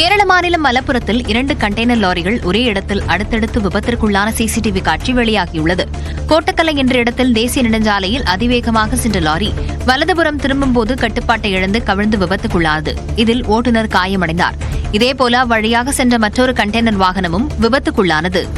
கேரள மாநிலம் மலப்புரத்தில் இரண்டு கண்டெய்னர் லாரிகள் ஒரே இடத்தில் அடுத்தடுத்து விபத்திற்குள்ளான சிசிடிவி காட்சி வெளியாகியுள்ளது. கோட்டக்கலை என்ற இடத்தில் தேசிய நெடுஞ்சாலையில் அதிவேகமாக சென்ற லாரி வலதுபுறம் திரும்பும்போது கட்டுப்பாட்டை இழந்து கவிழ்ந்து விபத்துக்குள்ளானது. இதில் ஓட்டுநர் காயமடைந்தார். இதேபோல வழியாக சென்ற மற்றொரு கண்டெய்னர் வாகனமும் விபத்துக்குள்ளானது.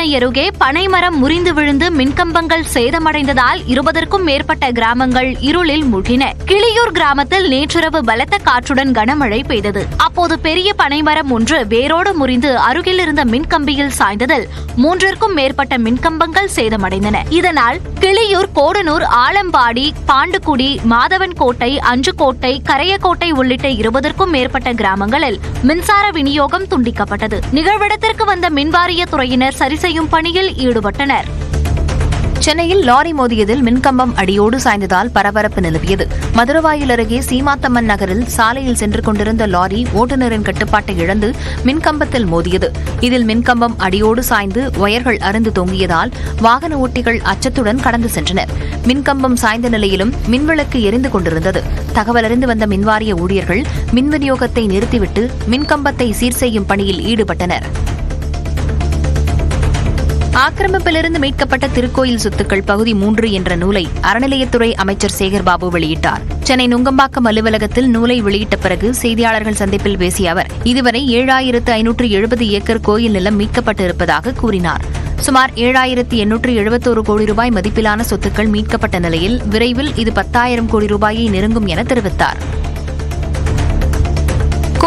திருவாடானை அருகே பனைமரம் முறிந்து விழுந்து மின்கம்பங்கள் சேதமடைந்ததால் இருபதற்கும் மேற்பட்ட கிராமங்கள் இருளில் மூழ்கின. கிளியூர் கிராமத்தில் நேற்றிரவு பலத்த காற்றுடன் கனமழை பெய்தது. அப்போது பெரிய பனைமரம் ஒன்று வேரோடு முறிந்து அருகில் இருந்த மின்கம்பியில் சாய்ந்ததில் மூன்றிற்கும் மேற்பட்ட மின்கம்பங்கள் சேதமடைந்தன. இதனால் கிளியூர் கோடனூர் ஆலம்பாடி பாண்டுக்குடி மாதவன்கோட்டை அஞ்சுக்கோட்டை கரையக்கோட்டை உள்ளிட்ட இருபதற்கும் மேற்பட்ட கிராமங்களில் மின்சார விநியோகம் துண்டிக்கப்பட்டது. நிகழ்விடத்திற்கு வந்த மின்வாரிய துறையினர் சரிசெய்ய செய்யும் பணியில் ஈடுபட்டனர். சென்னையில் லாரி மோதியதில் மின்கம்பம் அடியோடு சாய்ந்ததால் பரபரப்பு நிலவியது. மதுரவாயில் அருகே சீமாத்தம்மன் நகரில் சாலையில் சென்று கொண்டிருந்த லாரி ஓட்டுநரின் கட்டுப்பாட்டை இழந்து மின்கம்பத்தில் மோதியது. இதில் மின்கம்பம் அடியோடு சாய்ந்து ஒயர்கள் அருந்து தொங்கியதால் வாகன ஓட்டிகள் அச்சத்துடன் கடந்து சென்றனர். மின்கம்பம் சாய்ந்த நிலையிலும் மின்விளக்கு எரிந்து கொண்டிருந்தது. தகவல் அறிந்து வந்த மின்வாரிய ஊழியர்கள் மின் விநியோகத்தை நிறுத்திவிட்டு மின்கம்பத்தை சீர் செய்யும் பணியில் ஈடுபட்டனர். ஆக்கிரமிப்பிலிருந்து மீட்கப்பட்ட திருக்கோயில் சொத்துக்கள் பகுதி மூன்று என்ற நூலை அறநிலையத்துறை அமைச்சர் சேகர்பாபு வெளியிட்டார். சென்னை நுங்கம்பாக்கம் அலுவலகத்தில் நூலை வெளியிட்ட பிறகு செய்தியாளர்கள் சந்திப்பில் பேசிய அவர் இதுவரை ஏழாயிரத்து ஐநூற்று எழுபது ஏக்கர் கோயில் நிலம் மீட்கப்பட்டு இருப்பதாக கூறினார். சுமார் ஏழாயிரத்து எண்ணூற்று எழுபத்தோரு கோடி ரூபாய் மதிப்பிலான சொத்துக்கள் மீட்கப்பட்ட நிலையில் விரைவில் இது பத்தாயிரம் கோடி ரூபாயை நெருங்கும் என தெரிவித்தார்.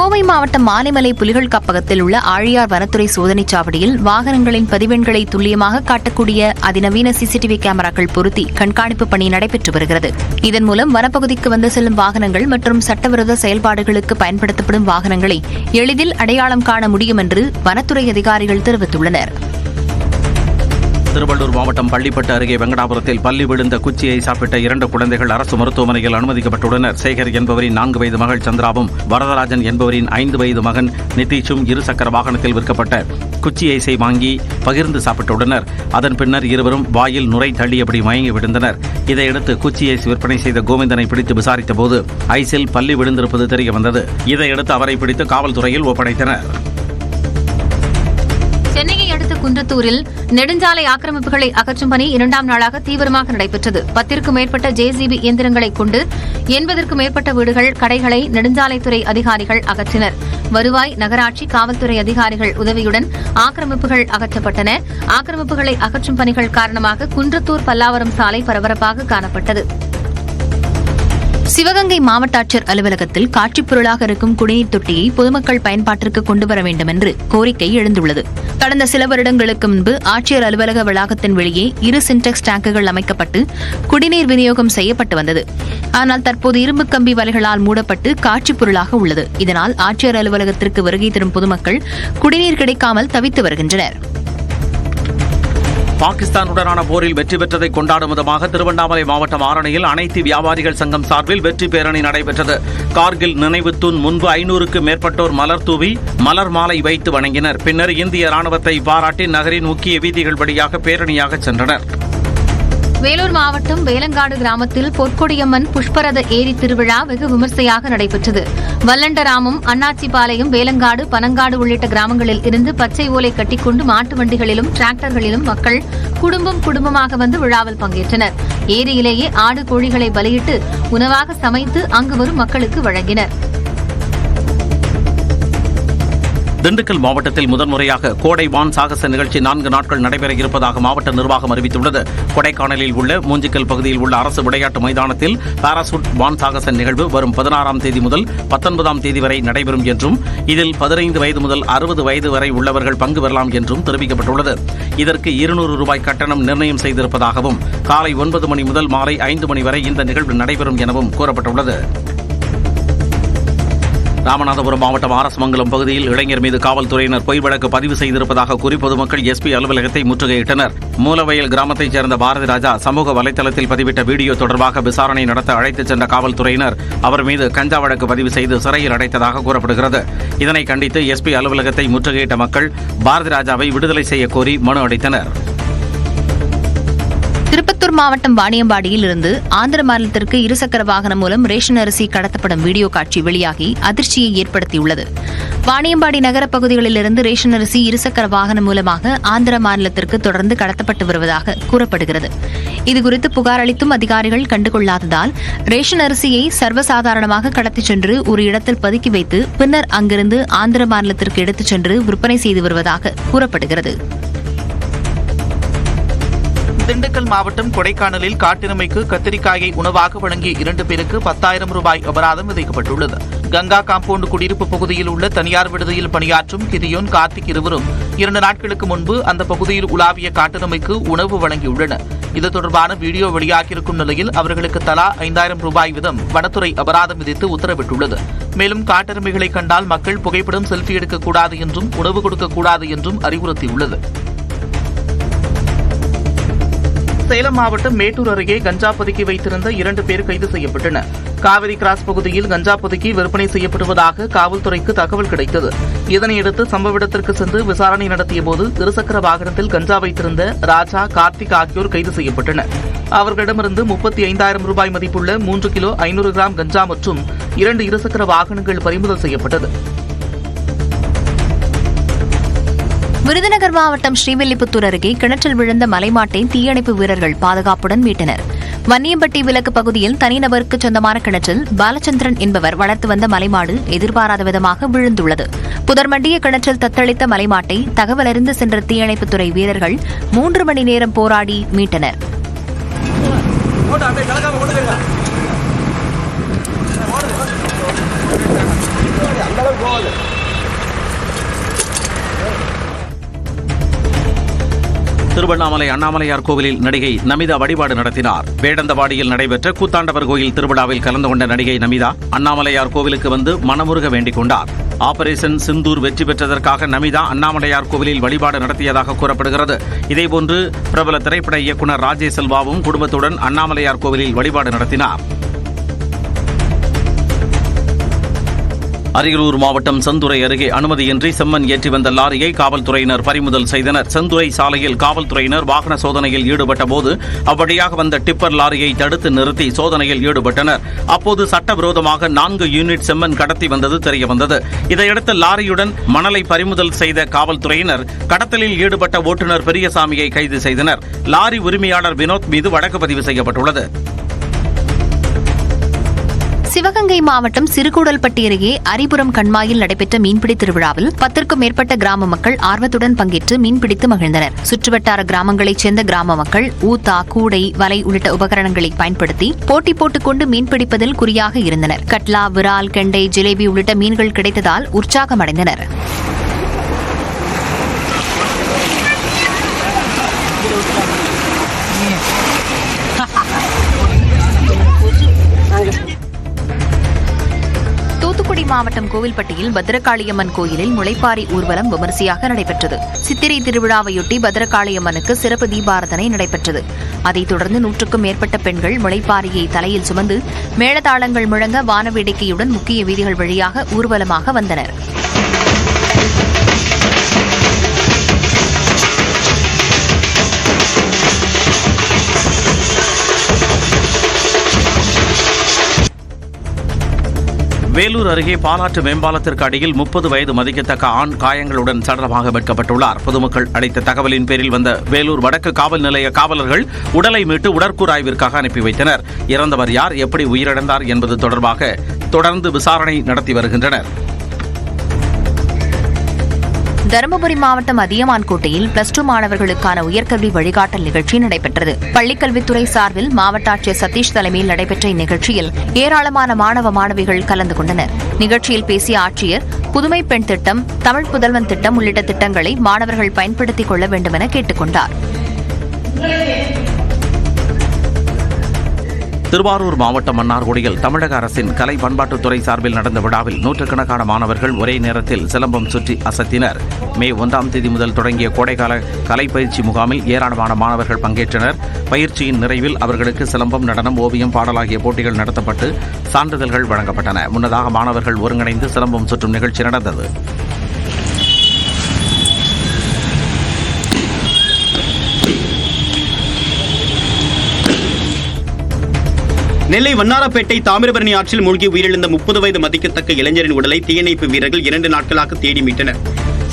கோவை மாவட்டம் மாலைமலை புலிகள் காப்பகத்தில் உள்ள ஆழியார் வனத்துறை சோதனைச் சாவடியில் வாகனங்களின் பதிவெண்களை துல்லியமாக காட்டக்கூடிய அதிநவீன சிசிடிவி கேமராக்கள் பொருத்தி கண்காணிப்பு பணி நடைபெற்று வருகிறது. இதன் மூலம் வனப்பகுதிக்கு வந்து செல்லும் வாகனங்கள் மற்றும் சட்டவிரோத செயல்பாடுகளுக்கு பயன்படுத்தப்படும் வாகனங்களை எளிதில் அடையாளம் காண முடியும் என்று வனத்துறை அதிகாரிகள் தெரிவித்துள்ளனர். திருவள்ளூர் மாவட்டம் பள்ளிப்பட்டு அருகே வெங்கடாபுரத்தில் பள்ளி விழுந்த குச்சியை சாப்பிட்ட இரண்டு குழந்தைகள் அரசு மருத்துவமனையில் அனுமதிக்கப்பட்டுள்ளனர். சேகர் என்பவரின் நான்கு வயது மகள் சந்திராவும் வரதராஜன் என்பவரின் ஐந்து வயது மகன் நிதிஷும் இருசக்கர வாகனத்தில் விற்கப்பட்ட குச்சி ஐஸை வாங்கி பகிர்ந்து சாப்பிட்டுள்ளனர். அதன் பின்னர் இருவரும் வாயில் நுரை தள்ளியபடி மயங்கி விழுந்தனர். இதையடுத்து குச்சி ஐஸ் விற்பனை செய்த கோவிந்தனை பிடித்து விசாரித்த போது ஐஸில் பள்ளி விழுந்திருப்பது தெரிய வந்தது. இதையடுத்து அவரை பிடித்து காவல்துறையில் ஒப்படைத்தனர். சென்னையை அடுத்த குன்றத்தூரில் நெடுஞ்சாலை ஆக்கிரமிப்புகளை அகற்றும் பணி இரண்டாம் நாளாக தீவிரமாக நடைபெற்றது. பத்திற்கும் மேற்பட்ட ஜேசிபி இயந்திரங்களை கொண்டு எண்பதற்கும் மேற்பட்ட வீடுகள் கடைகளை நெடுஞ்சாலைத்துறை அதிகாரிகள் அகற்றினர். வருவாய் நகராட்சி காவல்துறை அதிகாரிகள் உதவியுடன் ஆக்கிரமிப்புகள் அகற்றப்பட்டன. ஆக்கிரமிப்புகளை அகற்றும் பணிகள் காரணமாக குன்றத்தூர் பல்லாவரம் சாலை பரபரப்பாக காணப்பட்டது. சிவகங்கை மாவட்ட ஆட்சியர் அலுவலகத்தில் காட்சிப் பொருளாக இருக்கும் குடிநீர் தொட்டியை பொதுமக்கள் பயன்பாட்டிற்கு கொண்டு வர வேண்டும் என்று கோரிக்கை எழுந்துள்ளது. கடந்த சில வருடங்களுக்கு முன்பு ஆட்சியர் அலுவலக வளாகத்தின் வெளியே இரு சின்டெக்ஸ் டேங்குகள் அமைக்கப்பட்டு குடிநீர் விநியோகம் செய்யப்பட்டு வந்தது. ஆனால் தற்போது இரும்பு கம்பி வலைகளால் மூடப்பட்டு காட்சிப் பொருளாக உள்ளது. இதனால் ஆட்சியர் அலுவலகத்திற்கு வருகை தரும் பொதுமக்கள் குடிநீர் கிடைக்காமல் தவித்து வருகின்றனர். பாகிஸ்தானுடனான போரில் வெற்றி பெற்றதை கொண்டாடும் விதமாக திருவண்ணாமலை மாவட்டம் ஆரணியில் அனைத்து வியாபாரிகள் சங்கம் சார்பில் வெற்றி பேரணி நடைபெற்றது. கார்கில் நினைவு தூண் முன்பு ஐநூறுக்கு மேற்பட்டோர் மலர் தூவி மலர் மாலை வைத்து வணங்கினர். பின்னர் இந்திய ராணுவத்தை பாராட்டி நகரின் முக்கிய வீதிகள் வழியாக பேரணியாக சென்றனர். வேலூர் மாவட்டம் வேலங்காடு கிராமத்தில் பொற்கொடியம்மன் புஷ்பரத ஏரி திருவிழா வெகு விமர்சையாக நடைபெற்றது. வல்லண்டராமம் அண்ணாச்சிபாளையம் வேலங்காடு பனங்காடு உள்ளிட்ட கிராமங்களில் இருந்து பச்சை ஓலை கட்டிக்கொண்டு மாட்டு வண்டிகளிலும் டிராக்டர்களிலும் மக்கள் குடும்பம் குடும்பமாக வந்து விழாவில் பங்கேற்றனர். ஏரியிலேயே ஆடு கோழிகளை பலியிட்டு உணவாக சமைத்து அங்கு வரும் மக்களுக்கு வழங்கினர். திண்டுக்கல் மாவட்டத்தில் முதன்முறையாக கோடை வான் சாகச நிகழ்ச்சி நான்கு நாட்கள் நடைபெற இருப்பதாக மாவட்ட நிர்வாகம் அறிவித்துள்ளது. கொடைக்கானலில் உள்ள மூஞ்சிக்கல் பகுதியில் உள்ள அரசு விளையாட்டு மைதானத்தில் பாராசூட் வான் சாகச நிகழ்வு வரும் பதினாறாம் தேதி முதல் பத்தொன்பதாம் தேதி வரை நடைபெறும் என்றும் இதில் பதினைந்து வயது முதல் அறுபது வயது வரை உள்ளவர்கள் பங்கு பெறலாம் என்றும் தெரிவிக்கப்பட்டுள்ளது. இதற்கு இருநூறு ரூபாய் கட்டணம் நிர்ணயம் செய்திருப்பதாகவும் காலை ஒன்பது மணி முதல் மாலை ஐந்து மணி வரை இந்த நிகழ்வு நடைபெறும் எனவும் கூறப்பட்டுள்ளது. ராமநாதபுரம் மாவட்டம் ஆரஸ்மங்கலம் பகுதியில் இளைஞர் மீது காவல்துறையினர் பொய் வழக்கு பதிவு செய்திருப்பதாக கூறி பொதுமக்கள் எஸ்பி அலுவலகத்தை முற்றுகையிட்டனர். மூலவயல் கிராமத்தைச் சேர்ந்த பாரதி ராஜா சமூக வலைதளத்தில் பதிவிட்ட வீடியோ தொடர்பாக விசாரணை நடத்த அழைத்துச் சென்ற காவல்துறையினர் அவர் மீது கஞ்சா வழக்கு பதிவு செய்து சிறையில் அடைத்ததாக கூறப்படுகிறது. இதனை கண்டித்து எஸ்பி அலுவலகத்தை முற்றுகையிட்ட மக்கள் பாரதி ராஜாவை விடுதலை செய்ய கோரி மனு அளித்தனர். திருப்பத்தூர் மாவட்டம் வாணியம்பாடியில் இருந்து ஆந்திர மாநிலத்திற்கு இருசக்கர வாகனம் மூலம் ரேஷன் அரிசி கடத்தப்படும் வீடியோ காட்சி வெளியாகி அதிர்ச்சியை ஏற்படுத்தியுள்ளது. வாணியம்பாடி நகர பகுதிகளிலிருந்து ரேஷன் அரிசி இருசக்கர வாகனம் மூலமாக ஆந்திர மாநிலத்திற்கு தொடர்ந்து கடத்தப்பட்டு வருவதாக கூறப்படுகிறது. இதுகுறித்து புகார் அளித்தும் அதிகாரிகள் கண்டுகொள்ளாததால் ரேஷன் அரிசியை சர்வசாதாரணமாக கடத்திச் சென்று ஒரு இடத்தில் பதுக்கி வைத்து பின்னர் அங்கிருந்து ஆந்திர மாநிலத்திற்கு எடுத்துச் சென்று விற்பனை செய்து வருவதாக கூறப்படுகிறது. திண்டுக்கல் மாவட்டம் கொடைக்கானலில் காட்டெருமைக்கு கத்திரிக்காயை உணவாக வழங்கிய இரண்டு பேருக்கு பத்தாயிரம் ரூபாய் அபராதம் விதிக்கப்பட்டுள்ளது. கங்கா காம்பவுண்ட் குடியிருப்பு பகுதியில் உள்ள தனியார் விடுதியில் பணியாற்றும் கிரியோன் கார்த்திக் இருவரும் இரண்டு நாட்களுக்கு முன்பு அந்த பகுதியில் உலாவிய காட்டெருமைக்கு உணவு வழங்கியுள்ளனர். இது தொடர்பான வீடியோ வெளியாகியிருக்கும் நிலையில் அவர்களுக்கு தலா ஐந்தாயிரம் ரூபாய் வீதம் வனத்துறை அபராதம் விதித்து உத்தரவிட்டுள்ளது. மேலும் காட்டெருமைகளை கண்டால் மக்கள் புகைப்படம் செல்ஃபி எடுக்கக்கூடாது என்றும் உணவு கொடுக்கக்கூடாது என்றும் அறிவுறுத்தியுள்ளது. சேலம் மாவட்டம் மேட்டூர் அருகே கஞ்சா பதுக்கி வைத்திருந்த இரண்டு பேர் கைது செய்யப்பட்டனர். காவிரி கிராஸ் பகுதியில் கஞ்சா பதுக்கி விற்பனை செய்யப்படுவதாக காவல்துறைக்கு தகவல் கிடைத்தது. இதனையடுத்து சம்பவ இடத்திற்கு சென்று விசாரணை நடத்திய போது இருசக்கர வாகனத்தில் கஞ்சா வைத்திருந்த ராஜா கார்த்திக் ஆகியோர் கைது செய்யப்பட்டனர். அவர்களிடமிருந்து முப்பத்தி ஐந்தாயிரம் ரூபாய் மதிப்புள்ள மூன்று கிலோ ஐநூறு கிராம் கஞ்சா மற்றும் இரண்டு இருசக்கர வாகனங்கள் பறிமுதல் செய்யப்பட்டது. விருதுநகர் மாவட்டம் ஸ்ரீவில்லிபுத்தூர் அருகே கிணற்றில் விழுந்த மலைமாட்டை தீயணைப்பு வீரர்கள் பாதுகாப்புடன் மீட்டனர். வன்னியம்பட்டி விலக்கு பகுதியில் தனிநபருக்கு சொந்தமான கிணற்றில் பாலச்சந்திரன் என்பவர் வளர்த்து வந்த மலைமாடு எதிர்பாராத விதமாக விழுந்துள்ளது. புதர்மண்டிய கிணற்றில் தத்தளித்த மலைமாட்டை தகவலறிந்து சென்ற தீயணைப்புத்துறை வீரர்கள் மூன்று மணி நேரம் போராடி மீட்டனர். திருவண்ணாமலை அண்ணாமலையார் கோவிலில் நடிகை நமிதா வழிபாடு நடத்தினார். வேடந்தவாடியில் நடைபெற்ற கூத்தாண்டவர் கோயில் திருவிழாவில் கலந்து கொண்ட நடிகை நமிதா அண்ணாமலையார் கோவிலுக்கு வந்து மனமுருக வேண்டிக் கொண்டார். ஆபரேஷன் சிந்தூர் வெற்றி பெற்றதற்காக நமிதா அண்ணாமலையார் கோவிலில் வழிபாடு நடத்தியதாக கூறப்படுகிறது. இதேபோன்று பிரபல திரைப்பட இயக்குனர் ராஜேஷ் செல்வாவும் குடும்பத்துடன் அண்ணாமலையார் கோவிலில் வழிபாடு நடத்தினார். அரியலூர் மாவட்டம் செந்துறை அருகே அனுமதியின்றி செம்மண் ஏற்றி வந்த லாரியை காவல்துறையினர் பறிமுதல் செய்தனர். செந்துறை சாலையில் காவல்துறையினர் வாகன சோதனையில் ஈடுபட்ட போது அவ்வழியாக வந்த டிப்பர் லாரியை தடுத்து நிறுத்தி சோதனையில் ஈடுபட்டனர். அப்போது சட்டவிரோதமாக நான்கு யூனிட் செம்மண் கடத்தி வந்தது தெரியவந்தது. இதையடுத்து லாரியுடன் மணலை பறிமுதல் செய்த காவல்துறையினர் கடத்தலில் ஈடுபட்ட ஓட்டுநர் பெரியசாமியை கைது செய்தனர். லாரி உரிமையாளர் வினோத் மீது வழக்கு பதிவு செய்யப்பட்டுள்ளது. சிவகங்கை மாவட்டம் சிறுகூடல்பட்டி அருகே அரிபுரம் கண்மாயில் நடைபெற்ற மீன்பிடி திருவிழாவில் பத்திற்கும் மேற்பட்ட கிராம மக்கள் ஆர்வத்துடன் பங்கேற்று மீன்பிடித்து மகிழ்ந்தனர். சுற்றுவட்டார கிராமங்களைச் சேர்ந்த கிராம மக்கள் ஊத்தா கூடை வலை உள்ளிட்ட உபகரணங்களை பயன்படுத்தி போட்டி போட்டுக்கொண்டு மீன்பிடிப்பதில் குறியாக இருந்தனர். கட்லா விரால் கெண்டை ஜிலேபி உள்ளிட்ட மீன்கள் கிடைத்ததால் உற்சாகமடைந்தனர். மாவட்டம் கோவில்பட்டியில் பத்ரகாளியம்மன் கோயிலில் முளைப்பாரி ஊர்வலம் விமரிசையாக நடைபெற்றது. சித்திரை திருவிழாவையொட்டி பத்ரகாளியம்மனுக்கு சிறப்பு தீபாரதனை நடைபெற்றது. அதைத் தொடர்ந்து நூற்றுக்கும் மேற்பட்ட பெண்கள் முளைப்பாரியை தலையில் சுமந்து மேளதாளங்கள் முழங்க வானவேடிக்கையுடன் முக்கிய வீதிகள் வழியாக ஊர்வலமாக வந்தனர். வேலூர் அருகே பாலாற்று மேம்பாலத்திற்கு அடியில் முப்பது வயது மதிக்கத்தக்க ஆண் காயங்களுடன் சடலமாக மீட்கப்பட்டுள்ளார். பொதுமக்கள் அளித்த தகவலின் பேரில் வந்த வேலூர் வடக்கு காவல் நிலைய காவலர்கள் உடலை மீட்டு உடற்கூறாய்விற்காக அனுப்பி வைத்தனர். இறந்தவர் யார் எப்படி உயிரிழந்தார் என்பது தொடர்பாக தொடர்ந்து விசாரணை நடத்தி வருகின்றனர். தருமபுரி மாவட்டம் அதியமான்கோட்டையில் பிளஸ் டூ மாணவர்களுக்கான உயர்கல்வி வழிகாட்டல் நிகழ்ச்சி நடைபெற்றது. பள்ளிக்கல்வித்துறை சார்பில் மாவட்ட ஆட்சியர் சதீஷ் தலைமையில் நடைபெற்ற இந்நிகழ்ச்சியில் ஏராளமான மாணவ மாணவிகள் கலந்து கொண்டனர். நிகழ்ச்சியில் பேசிய ஆட்சியர் புதுமை பெண் திட்டம் தமிழ் புதல்வன் திட்டம் உள்ளிட்ட திட்டங்களை மாணவர்கள் பயன்படுத்திக் கொள்ள வேண்டுமென கேட்டுக் கொண்டார். திருவாரூர் மாவட்டம் மன்னார்குடியில் தமிழக அரசின் கலை பண்பாட்டுத்துறை சார்பில் நடந்த விழாவில் நூற்றுக்கணக்கான மாணவர்கள் ஒரே நேரத்தில் சிலம்பம் சுற்றி அசத்தினர். மே ஒன்றாம் தேதி முதல் தொடங்கிய கோடைக்கால கலை பயிற்சி முகாமில் ஏராளமான மாணவர்கள் பங்கேற்றனர். பயிற்சியின் நிறைவில் அவர்களுக்கு சிலம்பம் நடனம் ஓவியம் பாடல் ஆகிய போட்டிகள் நடத்தப்பட்டு சான்றிதழ்கள் வழங்கப்பட்டன. முன்னதாக மாணவர்கள் ஒருங்கிணைந்து சிலம்பம் சுற்றும் நிகழ்ச்சி நடந்தது. நெல்லை வண்ணாரப்பேட்டை தாமிரபரணி ஆற்றில் மூழ்கி உயிரிழந்த முப்பது வயது மதிக்கத்தக்க இளைஞரின் உடலை தீயணைப்பு வீரர்கள் இரண்டு நாட்களாக தேடி மீட்டனர்.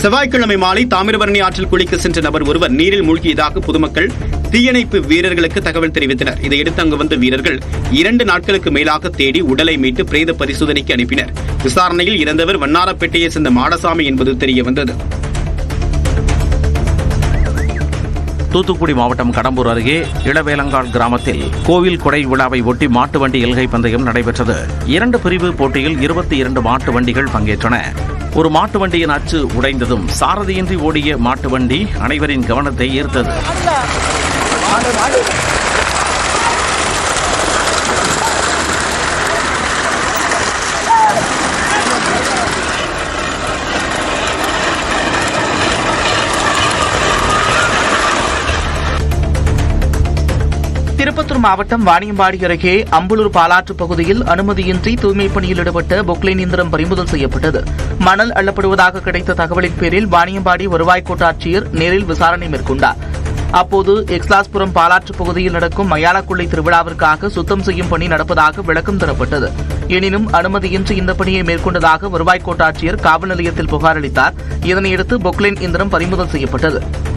செவ்வாய்க்கிழமை மாலை தாமிரபரணி ஆற்றில் குளிக்க சென்ற நபர் ஒருவர் நீரில் மூழ்கியதாக பொதுமக்கள் தீயணைப்பு வீரர்களுக்கு தகவல் தெரிவித்தனர். இதையடுத்து அங்கு வந்த வீரர்கள் இரண்டு நாட்களுக்கு மேலாக தேடி உடலை மீட்டு பிரேத பரிசோதனைக்கு அனுப்பினர். விசாரணையில் இறந்தவர் வண்ணாரப்பேட்டையை சேர்ந்த மாடசாமி என்பது தெரியவந்தது தூத்துக்குடி மாவட்டம் கடம்பூர் அருகே இளவேலங்கால் கிராமத்தில் கோவில் கொடை விழாவை ஒட்டி மாட்டு வண்டி எல்கை பந்தயம் நடைபெற்றது. இரண்டு பிரிவு போட்டியில் இருபத்தி இரண்டு மாட்டு வண்டிகள் பங்கேற்றன. ஒரு மாட்டு வண்டியின் அச்சு உடைந்ததும் சாரதியின்றி ஓடிய மாட்டு வண்டி அனைவரின் கவனத்தை ஈர்த்தது. திருப்பத்தூர் மாவட்டம் வாணியம்பாடி அருகே அம்புலூர் பாலாற்று பகுதியில் அனுமதியின்றி தூய்மைப் பணியில் ஈடுபட்ட பொக்லைன் இயந்திரம் பறிமுதல் செய்யப்பட்டது. மணல் அள்ளப்படுவதாக கிடைத்த தகவலின் பேரில் வாணியம்பாடி வருவாய் கோட்டாட்சியர் நேரில் விசாரணை மேற்கொண்டார். அப்போது எக்ஸ்லாஸ்புரம் பாலாற்று பகுதியில் நடக்கும் மயானக்குள்ளை திருவிழாவிற்காக சுத்தம் செய்யும் பணி நடப்பதாக விளக்கம் தரப்பட்டது. எனினும் அனுமதியின்றி இந்த பணியை மேற்கொண்டதாக வருவாய் கோட்டாட்சியர் காவல் நிலையத்தில் புகார் அளித்தார். இதனையடுத்து பொக்லைன் இயந்திரம் பறிமுதல் செய்யப்பட்டது.